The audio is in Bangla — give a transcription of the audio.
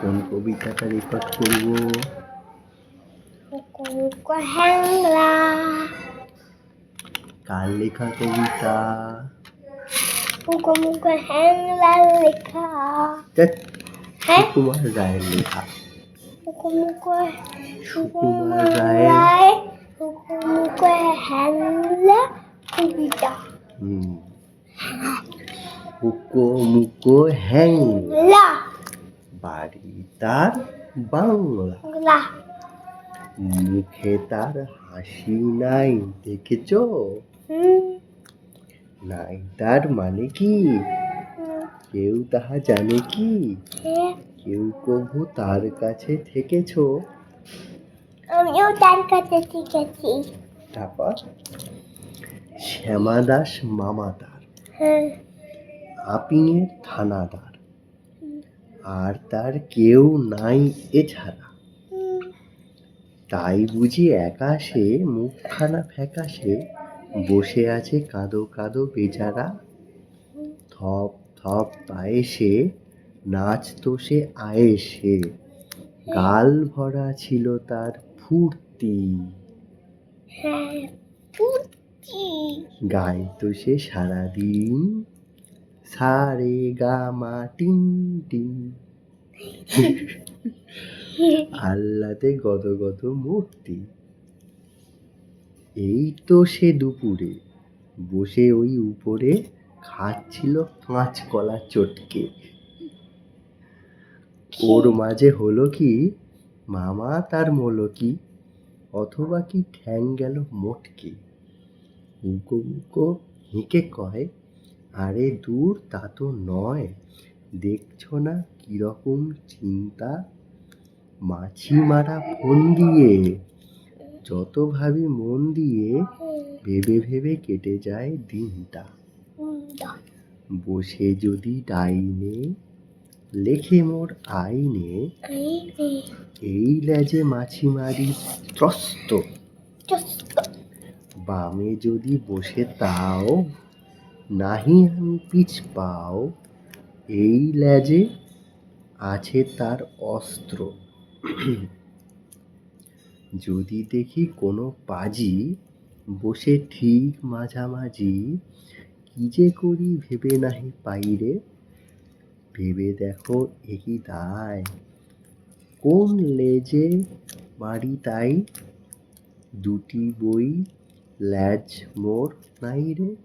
কোন কবিতাটা রেকর্ড করব কুকুর হ্যাংলা কার লেখা কবিতা কুকুর মুকুর হ্যাংলা লেখা ধ্যাৎ, হ্যাঁ সুকুমার রায়ের লেখা কুকুর মুকুর সুকুমার রায়ের রায় কুকুর মুকুর হ্যাংলা কবিতা হুম মুকো মুকো হ্যাং লা বাড়ি তার বাংলা। মুখে তার হাসি নাই দেখেছ? নাই তার মানে কি? কেউ তাহা জানে কি? কেউ কভু তার কাছে থেকেছ? আমিও তার কাছে শিখেছি তারপর? শ্যামা দাস মামা তার হ্যাঁ। আপিনের থানাদার। আর তার কেউ নাই এছাড়া। তাই বুঝি একাশে মুখখানা ফ্যাকাশে বসে আছে কাঁদো কাঁদো বেচারা। থপ থপ পায়ে সে নাচ তো সে আয়েসে গাল ভরা ছিল তার ফুর্তি। হ্যাঁ গাইতো সে সারাদিন। সারে গা মা টিং টিং আল্লাতে গদ গদ মূর্তি। এই তো সে দুপুরে, বসে ওই উপরে খাচ্ছিল পাঁচ কলা চটকে। ওর মাঝে হলো কি, মামা তার মলো কি অথবা কি ঠ্যাং গেল মোটকে। উকো উকো হেঁকে কয়, আরে দূর তা তো নয় দেখছ না কীরকম চিন্তা? মাছি মারা ফোন দিয়ে যত ভাবি মন দিয়ে ভেবে ভেবে কেটে যায় দিনটা। বসে যদি ডাইনে, লেখে মোর আইনে, এই লেজে মাছি মারি ত্রস্ত। বামে যদি বসে তাও, নাহি আমি পিছ পাও এই লেজে আছে তার অস্ত্র। যদি দেখি কোনো পাজি বসে ঠিক মাঝামাঝি, কি যে করি ভেবে নাহি পাইরে? ভেবে দেখো একই দায়? কোন লেজে মারি তাই? দুটি বই ল্যাজ মোর নাই রে।